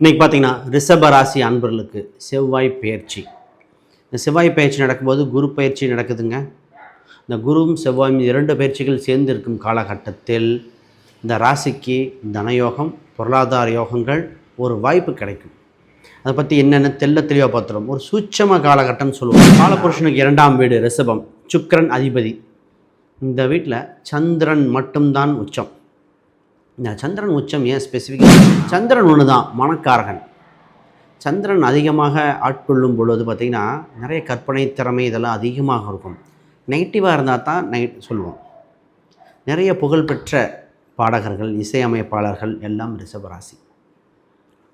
இன்றைக்கி பார்த்தீங்கன்னா ரிஷப ராசி அன்பர்களுக்கு செவ்வாய் பயிற்சி. இந்த செவ்வாய் பயிற்சி நடக்கும்போது குரு பயிற்சி நடக்குதுங்க. இந்த குருவும் செவ்வாயும் இரண்டு பயிற்சிகள் சேர்ந்து இருக்கும் காலகட்டத்தில் இந்த ராசிக்கு தனயோகம் பொருளாதார யோகங்கள் ஒரு வாய்ப்பு கிடைக்கும். அதை பற்றி என்னென்ன தெல்ல தெளிவாக பார்த்துரும் ஒரு சூட்சம காலகட்டம்னு சொல்லுவோம். காலபுருஷனுக்கு இரண்டாம் வீடு ரிஷபம். சுக்கரன் அதிபதி. இந்த வீட்டில் சந்திரன் மட்டும்தான் உச்சம். இந்த சந்திரன் உச்சம் ஏன் ஸ்பெசிஃபிக்காக சந்திரன் ஒன்று தான் மனக்காரகன். சந்திரன் அதிகமாக ஆட்கொள்ளும் பொழுது பார்த்திங்கன்னா நிறைய கற்பனை திறமை இதெல்லாம் அதிகமாக இருக்கும். நெகட்டிவாக இருந்தால் தான் நெகட் சொல்லுவோம். நிறைய புகழ்பெற்ற பாடகர்கள் இசையமைப்பாளர்கள் எல்லாம் ரிஷபராசி.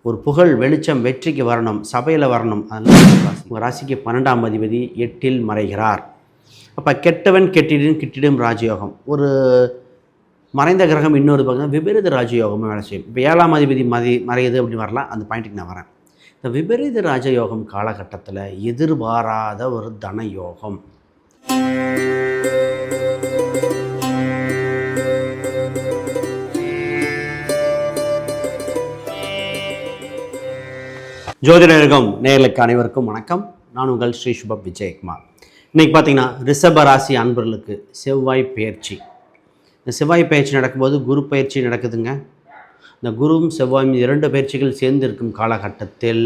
ஒரு புகழ் வெளிச்சம் வெற்றிக்கு வரணும் சபையில் வரணும் அதெல்லாம் ராசிக்கு பன்னெண்டாம் அதிபதி எட்டில் மறைகிறார். அப்போ கெட்டவன் கெட்டிடும் கிட்டிடும் ராஜயோகம். ஒரு மறைந்த கிரகம் இன்னொரு பக்கம் விபரீத ராஜயோகமும் வேலை செய்யும். இப்போ ஏழாம் அதிபதி மதி மறையுது அப்படின்னு வரலாம். அந்த பாயிண்ட்டுக்கு நான் வரேன். இந்த விபரீத ராஜயோகம் காலகட்டத்தில் எதிர்பாராத ஒரு தன யோகம் ஜோதிடருக்கும் நேர்களுக்கு அனைவருக்கும் வணக்கம். நான் உங்கள் ஸ்ரீ சுபப் விஜயகுமார். இன்னைக்கு பார்த்தீங்கன்னா ரிஷப ராசி அன்பர்களுக்கு செவ்வாய் பயிற்சி இந்த செவ்வாய் பயிற்சி நடக்கும்போது குரு பயிற்சி நடக்குதுங்க. இந்த குருவும் செவ்வாயும் இரண்டு பயிற்சிகள் சேர்ந்து இருக்கும் காலகட்டத்தில்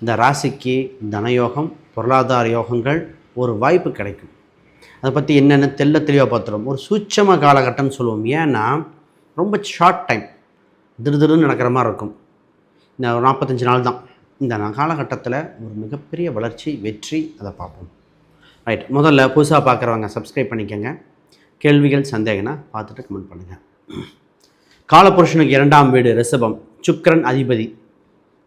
இந்த ராசிக்கு தனயோகம் பொருளாதார யோகங்கள் ஒரு வாய்ப்பு கிடைக்கும். அதை பற்றி என்னென்ன தெல்ல தெளிவாக பார்த்துருவோம். ஒரு சூட்சம காலகட்டம்னு சொல்லுவோம். ஏன்னா ரொம்ப ஷார்ட் டைம் திருதிருன்னு நடக்கிற மாதிரி இருக்கும். இந்த ஒரு நாற்பத்தஞ்சு நாள் தான். இந்த காலகட்டத்தில் ஒரு மிகப்பெரிய வளர்ச்சி வெற்றி அதை பார்ப்போம். ரைட் முதல்ல புதுசாக பார்க்குறவங்க சப்ஸ்கிரைப் பண்ணிக்கோங்க. கேள்விகள் சந்தேகம்னா பார்த்துட்டு கமெண்ட் பண்ணுங்கள் காலபுருஷனுக்கு இரண்டாம் வீடு ரிஷபம். சுக்கரன் அதிபதி.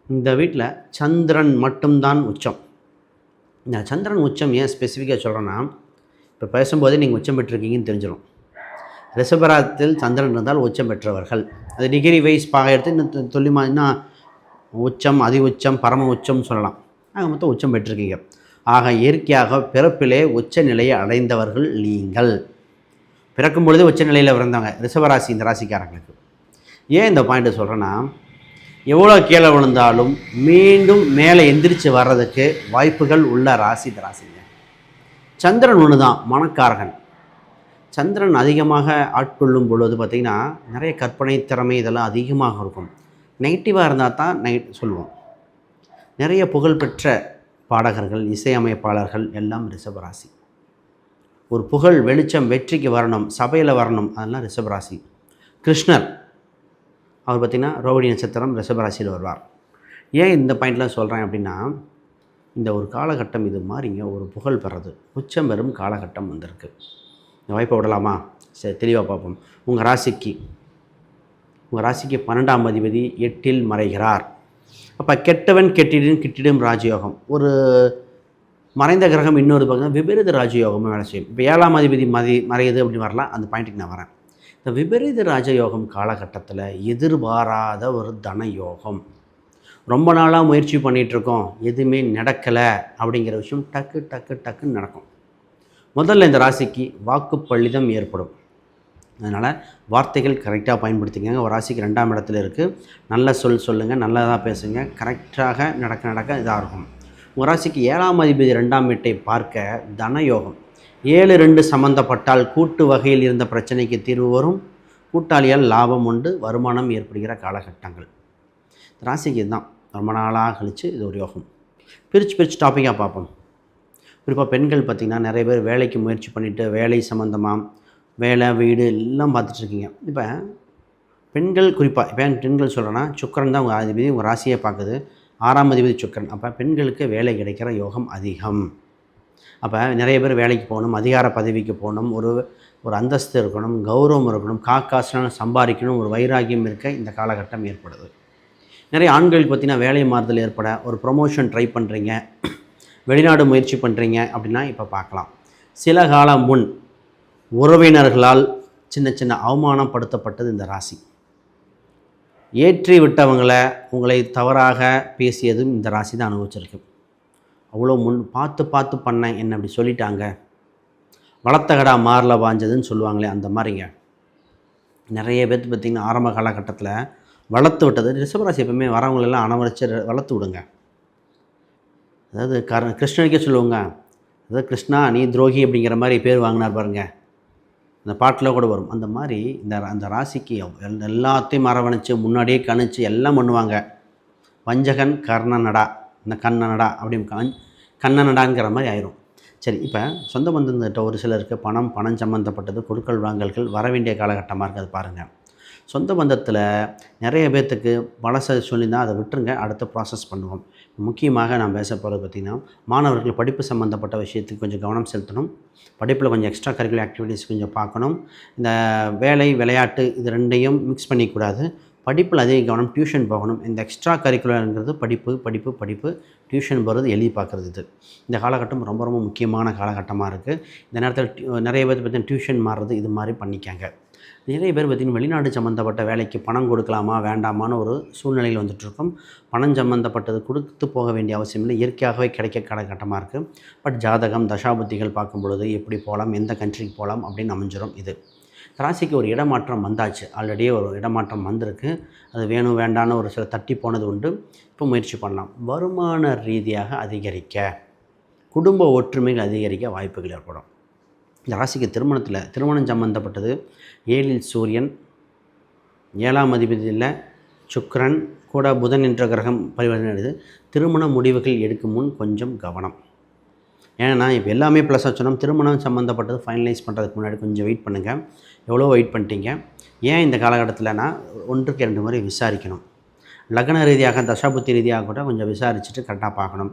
இந்த வீட்டில் சந்திரன் மட்டும்தான் உச்சம். இந்த சந்திரன் உச்சம் ஏன் ஸ்பெசிஃபிக்காக சொல்கிறேன்னா இப்போ பேசும்போதே நீங்கள் உச்சம் பெற்றிருக்கீங்கன்னு தெரிஞ்சிடும் ரிஷபராத்தில் சந்திரன் இருந்தால் உச்சம் பெற்றவர்கள். அது டிகிரி வைஸ் பாக எடுத்து இன்னும் து- துல்லியமா உச்சம் அதி உச்சம் பரம உச்சம் சொல்லலாம். ஆக மொத்தம் உச்சம் பெற்றிருக்கீங்க. ஆக இயற்கையாக பிறப்பிலே உச்ச நிலையை அடைந்தவர்கள் நீங்கள். பிறக்கும் பொழுதே உச்ச நிலையில் பிறந்தவங்க ரிஷபராசி இந்த ராசிக்காரங்களுக்கு. ஏன் இந்த பாயிண்ட்டை சொல்கிறேன்னா எவ்வளோ கீழே விழுந்தாலும் மீண்டும் மேலே எந்திரிச்சு வர்றதுக்கு வாய்ப்புகள் உள்ள ராசி இந்த ராசிங்க. சந்திரன் ஒன்று தான் மனக்காரகன். சந்திரன் அதிகமாக ஆட்கொள்ளும் பொழுது பார்த்திங்கன்னா நிறைய கற்பனை திறமை இதெல்லாம் அதிகமாக இருக்கும். நெகட்டிவாக இருந்தால் தான் நெகட் சொல்லுவோம். நிறைய புகழ்பெற்ற பாடகர்கள் இசையமைப்பாளர்கள் எல்லாம் ரிஷபராசி. ஒரு புகழ் வெளிச்சம் வெற்றிக்கு வரணும் சபையில் வரணும் அதெல்லாம் ரிஷபராசி. கிருஷ்ணர் அவர் பார்த்திங்கன்னா ரோகிணி நட்சத்திரம் ரிஷபராசியில் வருவார். ஏன் இந்த பாயிண்ட்லாம் சொல்கிறேன் அப்படின்னா இந்த ஒரு காலகட்டம் இது மாதிரிங்க ஒரு புகழ் பெறது உச்சம் பெறும் காலகட்டம் வந்திருக்கு. இந்த வாய்ப்பை விடலாமா? சரி தெளிவாக பார்ப்போம். உங்கள் ராசிக்கு உங்கள் ராசிக்கு பன்னெண்டாம் அதிபதி எட்டில் மறைகிறார். அப்போ கெட்டவன் கெட்டிடும் கிட்டிடும் ராஜயோகம். ஒரு மறைந்த கிரகம் இன்னொரு பக்கம் விபரீத ராஜயோகமும் வேலை செய்யும். இப்போ ஏழாம் அதிபதி மதி மறையுது அப்படின்னு வரலாம் அந்த பாயிண்ட்டுக்கு நான் வரேன். இந்த விபரீத ராஜயோகம் காலகட்டத்தில் எதிர்பாராத ஒரு தன யோகம் ரொம்ப நாளாக முயற்சி பண்ணிகிட்ருக்கோம் எதுவுமே நடக்கலை அப்படிங்கிற விஷயம் டக்கு டக்கு டக்குன்னு நடக்கும். முதல்ல இந்த ராசிக்கு வாக்குப்பள்ளிதம் ஏற்படும். அதனால் வார்த்தைகள் கரெக்டாக பயன்படுத்திக்கங்க. ஒரு ராசிக்கு ரெண்டாம் இடத்துல இருக்குது நல்ல சொல் சொல்லுங்கள் நல்லதாக பேசுங்க. கரெக்டாக நடக்க நடக்க இதாக இருக்கும். உராசிக்கு ராசிக்கு ஏழாம் அதிபதி ரெண்டாம் வீட்டை பார்க்க தனயோகம். ஏழு ரெண்டு சம்மந்தப்பட்டால் கூட்டு வகையில் இருந்த பிரச்சனைக்கு தீர்வு வரும். கூட்டாளியால் லாபம் உண்டு வருமானம் ஏற்படுகிற காலகட்டங்கள். ராசிக்கு இதுதான். ரொம்ப நாளாக கழித்து இது ஒரு யோகம். பிரித்து பிரித்து டாப்பிக்காக பார்ப்போம். குறிப்பாக பெண்கள் பார்த்திங்கன்னா நிறைய பேர் வேலைக்கு முயற்சி பண்ணிவிட்டு வேலை சம்மந்தமாக வேலை வீடு எல்லாம் பார்த்துட்ருக்கீங்க இப்போ பெண்கள் குறிப்பாக இப்போ பெண்கள் சொல்கிறேன்னா சுக்கரன் தான் உங்கள் அதிபதி உங்கள் ராசியை பார்க்குது. ஆறாம் அதிபதி சுக்கரன். அப்போ பெண்களுக்கு வேலை கிடைக்கிற யோகம் அதிகம். அப்போ நிறைய பேர் வேலைக்கு போகணும் அதிகார பதவிக்கு போகணும் ஒரு ஒரு அந்தஸ்து இருக்கணும் கௌரவம் இருக்கணும் காக்காசுலாம் சம்பாதிக்கணும் ஒரு வைராகியம் இருக்க இந்த காலகட்டம் ஏற்படுது. நிறைய ஆண்களுக்கு பார்த்திங்கன்னா வேலை மாறுதல் ஏற்பட ஒரு ப்ரொமோஷன் ட்ரை பண்ணுறீங்க வெளிநாடு முயற்சி பண்ணுறீங்க அப்படின்னா இப்போ பார்க்கலாம். சில காலம் முன் உறவினர்களால் சின்ன சின்ன அவமானப்படுத்தப்பட்டது இந்த ராசி. ஏற்றி விட்டவங்களை உங்களை தவறாக பேசியதும் இந்த ராசி தான் அனுபவிச்சிருக்கு. அவ்வளோ முன் பார்த்து பார்த்து பண்ணேன் என்ன அப்படி சொல்லிட்டாங்க. வளர்த்தகடா மாறல மாரில் பாஞ்சதுன்னு சொல்லுவாங்களே அந்த மாதிரிங்க. நிறைய பேர்த்து பார்த்திங்கன்னா ஆரம்ப காலகட்டத்தில் வளர்த்து விட்டது. ரிஷபராசி எப்பவுமே வரவங்களெல்லாம் அனவரிச்சு வளர்த்து விடுங்க. அதாவது கர கிருஷ்ணனுக்கே சொல்லுவாங்க. அதாவது கிருஷ்ணா நீ துரோகி அப்படிங்கிற மாதிரி பேர் வாங்கினார் பாருங்கள் அந்த பாட்டில் கூட வரும். அந்த மாதிரி இந்த அந்த ராசிக்கு எல்லாத்தையும் அரவணைச்சு முன்னாடியே கணிச்சு எல்லாம் பண்ணுவாங்க. வஞ்சகன் கர்ணனடா இந்த கண்ணனடா அப்படின்னு கண் கண்ணனடாங்கிற மாதிரி ஆயிரும். சரி இப்போ சொந்த பந்தங்கிட்ட ஒரு சிலருக்கு பணம் பணம் சம்மந்தப்பட்டது கொடுக்கல் வாங்கல்கள் வர வேண்டிய காலகட்டமாக இருக்குது பாருங்கள் சொந்த பந்தத்தில் நிறைய பேர்த்துக்கு பழச சொல்லியிருந்தால் அதை விட்டுருங்க அடுத்த ப்ராசஸ் பண்ணுவோம். முக்கியமாக நான் பேச போகிறது பார்த்திங்கன்னா மாணவர்கள் படிப்பு சம்மந்தப்பட்ட விஷயத்துக்கு கொஞ்சம் கவனம் செலுத்தணும். படிப்பில் கொஞ்சம் எக்ஸ்ட்ரா கரிக்குலர் ஆக்டிவிட்டீஸ் கொஞ்சம் பார்க்கணும். இந்த வேலை விளையாட்டு இது ரெண்டையும் மிக்ஸ் பண்ணிக்கூடாது. படிப்பில் அதிக கவனம் டியூஷன் போகணும். இந்த எக்ஸ்ட்ரா கரிக்குலருங்கிறது படிப்பு படிப்பு படிப்பு டியூஷன் போகிறது எழுதி பார்க்குறது இது. இந்த காலகட்டம் ரொம்ப ரொம்ப முக்கியமான காலகட்டமாக இருக்குது இந்த நேரத்தில் நிறைய பேர் பார்த்தீங்கன்னா டியூஷன் மாறுறது இது மாதிரி பண்ணிக்காங்க. நிறைய பேர் பார்த்திங்கன்னா வெளிநாடு சம்மந்தப்பட்ட வேலைக்கு பணம் கொடுக்கலாமா வேண்டாமான்னு ஒரு சூழ்நிலையில் வந்துட்டுருக்கோம். பணம் சம்மந்தப்பட்டது கொடுத்து போக வேண்டிய அவசியம் இல்லை. இயற்கையாகவே கிடைக்க காலகட்டமாக இருக்குது பட் ஜாதகம் தசாபுத்திகள் பார்க்கும் பொழுது எப்படி போகலாம் எந்த கண்ட்ரிக்கு போகலாம் அப்படின்னு அமைஞ்சிரும் இது. ராசிக்கு ஒரு இடமாற்றம் வந்தாச்சு. ஆல்ரெடியே ஒரு இடமாற்றம் வந்திருக்கு. அது வேணும் வேண்டான்னு ஒரு சில தட்டி போனது உண்டு. இப்போ முயற்சி பண்ணலாம். வருமான ரீதியாக அதிகரிக்க குடும்ப ஒற்றுமைகள் அதிகரிக்க வாய்ப்புகள் ஏற்படும். ராசிக்கு திருமணத்தில் திருமணம் சம்பந்தப்பட்டது. ஏழில் சூரியன் ஏழாம் அதிபதியில் சுக்ரன் கூட புதன் என்ற கிரகம் பரிவர்த்தனை திருமண முடிவுகள் எடுக்கும் முன் கொஞ்சம் கவனம். ஏன்னா இப்போ எல்லாமே ப்ளஸ் சொன்னோம். திருமணம் சம்மந்தப்பட்டது ஃபைனலைஸ் பண்ணுறதுக்கு முன்னாடி கொஞ்சம் வெயிட் பண்ணுங்கள் எவ்வளோ வெயிட் பண்ணிட்டீங்க. ஏன் இந்த காலகட்டத்தில்னா ஒன்றுக்கு ரெண்டு முறை விசாரிக்கணும். லக்ன ரீதியாக தசாபுத்தி ரீதியாக கூட கொஞ்சம் விசாரிச்சுட்டு கரெக்டாக பார்க்கணும்.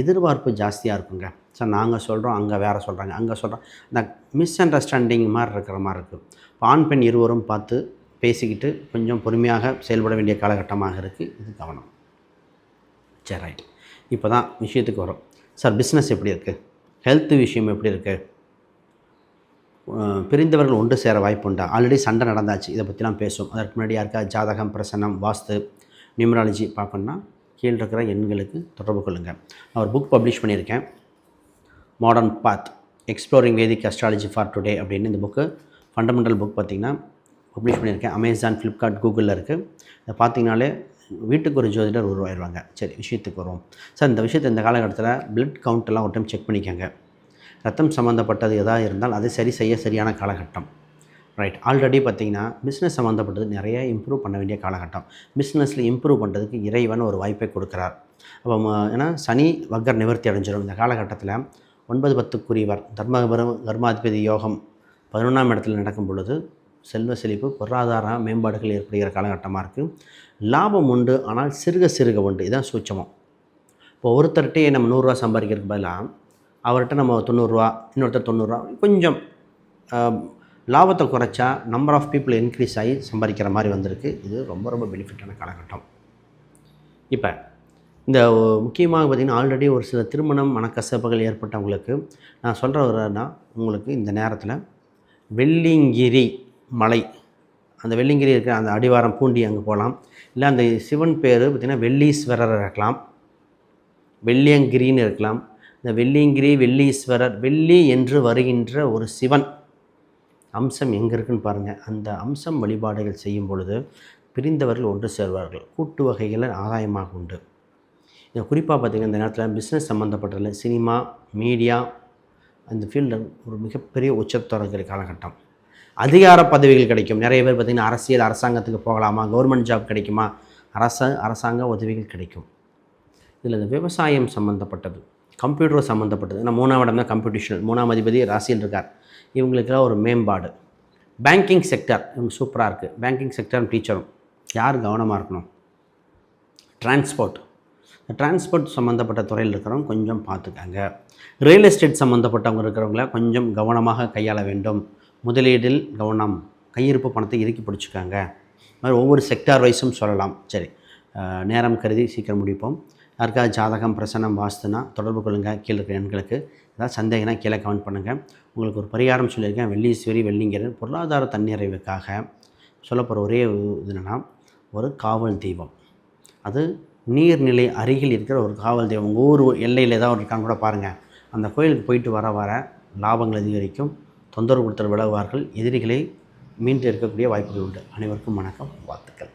எதிர்பார்ப்பு ஜாஸ்தியாக இருக்குங்க. சார் நாங்கள் சொல்கிறோம் அங்கே வேறு சொல்கிறாங்க அங்கே சொல்கிறோம் இந்த மிஸ் அண்டர்ஸ்டாண்டிங் மாதிரி இருக்கிற மாதிரி இருக்குது இப்போ ஆண் பெண் இருவரும் பார்த்து பேசிக்கிட்டு கொஞ்சம் பொறுமையாக செயல்பட வேண்டிய காலகட்டமாக இருக்குது இது கவனம். சரி ரைட் இப்போ தான் விஷயத்துக்கு வரும். சார் பிஸ்னஸ் எப்படி இருக்குது ஹெல்த் விஷயம் எப்படி இருக்குது பிரிந்தவர்கள் ஒன்று சேர வாய்ப்பு உண்டா? ஆல்ரெடி சண்டை நடந்தாச்சு. இதை பற்றிலாம் பேசும் அதற்கு முன்னாடி யாருக்கா ஜாதகம் பிரசனம் வாஸ்து நியூமராலஜி பார்க்கணுன்னா கீழே இருக்கிற எண்களுக்கு தொடர்பு கொள்ளுங்கள் நான் ஒரு புக் பப்ளிஷ் பண்ணியிருக்கேன். Modern path exploring Vedic astrology for today அப்படின்னு இந்த புக்கு ஃபண்டமெண்டல் புக் பார்த்திங்கன்னா பப்ளிஷ் பண்ணியிருக்கேன். அமேசான் ஃப்ளிப்கார்ட் கூகுளில் இருக்குது இதை பார்த்தீங்கனாலே வீட்டுக்கு ஒரு ஜோதிடர் உருவாயிடுவாங்க சரி விஷயத்துக்கு வருவோம். சார் இந்த விஷயத்தை இந்த காலகட்டத்தில் பிளட் கவுண்ட்டெல்லாம் ஒரு டைம் செக் பண்ணிக்கோங்க. ரத்தம் சம்மந்தப்பட்டது எதாக இருந்தால் அதை சரி செய்ய சரியான காலகட்டம். ரைட் ஆல்ரெடி பார்த்தீங்கன்னா பிஸ்னஸ் சம்மந்தப்பட்டது நிறைய இம்ப்ரூவ் பண்ண வேண்டிய காலகட்டம். பிஸ்னஸில் இம்ப்ரூவ் பண்ணுறதுக்கு இறைவன் ஒரு வாய்ப்பை கொடுக்குறார். அப்போ ஏன்னா சனி வக்கர் நிவர்த்தி அடைஞ்சிடும் இந்த காலகட்டத்தில் ஒன்பது பத்துக்குரியவர் தர்மபுரம் கர்மாதிபதி யோகம் பதினொன்றாம் இடத்துல நடக்கும் பொழுது செல்வ செழிப்பு பொருளாதார மேம்பாடுகள் ஏற்படுகிற காலகட்டமாக இருக்குது லாபம் உண்டு ஆனால் சிறுக சிறுக உண்டு. இதுதான் சூட்சமம். இப்போ ஒருத்தர்கிட்டயே நம்ம நூறுரூவா சம்பாதிக்கிறதுக்கு பதிலாக அவர்கிட்ட நம்ம தொண்ணூறுரூவா இன்னொருத்தர் தொண்ணூறுரூவா கொஞ்சம் லாபத்தை குறைச்சா நம்பர் ஆஃப் பீப்புள் இன்க்ரீஸ் ஆகி சம்பாதிக்கிற மாதிரி வந்திருக்கு. இது ரொம்ப ரொம்ப பெனிஃபிட்டான காலகட்டம். இப்போ இந்த முக்கியமாக பார்த்திங்கன்னா ஆல்ரெடி ஒரு சில திருமணம் மனக்கசப்புகள் ஏற்பட்டவங்களுக்கு நான் சொல்கிற உங்களுக்கு இந்த நேரத்தில் வெள்ளிங்கிரி மலை அந்த வெள்ளிங்கிரி இருக்கிற அந்த அடிவாரம் பூண்டி அங்கே போகலாம். இல்லை அந்த சிவன் பேர் பார்த்திங்கன்னா வெள்ளீஸ்வரர் இருக்கலாம். வெள்ளியங்கிரின்னு இருக்கலாம். இந்த வெள்ளியங்கிரி வெள்ளீஸ்வரர் வெள்ளி என்று வருகின்ற ஒரு சிவன் அம்சம் எங்கே இருக்குன்னு பாருங்கள் அந்த அம்சம் வழிபாடுகள் செய்யும் பொழுது பிரிந்தவர்கள் ஒன்று சேர்வார்கள். கூட்டு வகைகளில் ஆதாயமாக உண்டு. இதை குறிப்பாக பார்த்திங்கன்னா இந்த நேரத்தில் பிஸ்னஸ் சம்மந்தப்பட்டதில் சினிமா மீடியா அந்த ஃபீல்டில் ஒரு மிகப்பெரிய உச்சத்தொடர்கிற காலகட்டம். அதிகார பதவிகள் கிடைக்கும். நிறைய பேர் பார்த்திங்கன்னா அரசியல் அரசாங்கத்துக்கு போகலாமா? கவர்மெண்ட் ஜாப் கிடைக்குமா? அரச அரசாங்க உதவிகள் கிடைக்கும். இதில் இந்த விவசாயம் சம்மந்தப்பட்டது கம்ப்யூட்டர் சம்மந்தப்பட்டது. நான் மூணாம் இடம் தான் கம்ப்யூட்டிஷனல் மூணாம் அதிபதி ராசியில் இருக்கார். இவங்களுக்கெல்லாம் ஒரு மேம்பாடு. பேங்கிங் செக்டர் இவங்க சூப்பராக இருக்குது பேங்கிங் செக்டரும் டீச்சரும் யார் கவனமாக இருக்கணும்? டிரான்ஸ்போர்ட் டிரான்ஸ்போர்ட் சம்மந்தப்பட்ட துறையில் இருக்கிறவங்க கொஞ்சம் பார்த்துக்காங்க. ரியல் எஸ்டேட் சம்மந்தப்பட்டவங்க இருக்கிறவங்கள கொஞ்சம் கவனமாக கையாள வேண்டும். முதலீடில் கவனம் கையிருப்பு பணத்தை இறுக்கி பிடிச்சிக்காங்க. மாதிரி ஒவ்வொரு செக்டார் வைஸும் சொல்லலாம். சரி. நேரம் கருதி சீக்கிரம் முடிப்போம். யாருக்கா ஜாதகம் பிரசனம் வாஸ்துனா தொடர்பு கொள்ளுங்கள் கீழே இருக்கிற எண்களுக்கு. ஏதாவது சந்தேகம்னா கீழே கமெண்ட் பண்ணுங்கள் உங்களுக்கு ஒரு பரிகாரம் சொல்லியிருக்கேன். வெள்ளீஸ்வரி வெள்ளிங்கிறன் பொருளாதார தன்னிறைவுக்காக சொல்லப்போகிற ஒரே இது என்னென்னா ஒரு காவல் தெய்வம். அது நீர்நிலை அருகில் இருக்கிற ஒரு காவல் தெய்வம். உங்கள் ஊர் எல்லையில் ஏதாவது இருக்கான்னு கூட பாருங்கள் அந்த கோயிலுக்கு போயிட்டு வர வர லாபங்கள் அதிகரிக்கும். தொந்தரவு கொடுத்தல் விலகுவார்கள். எதிரிகளை மீண்டு இருக்கக்கூடிய வாய்ப்புகள் உண்டு. அனைவருக்கும் வணக்கம். வாழ்த்துக்கள்.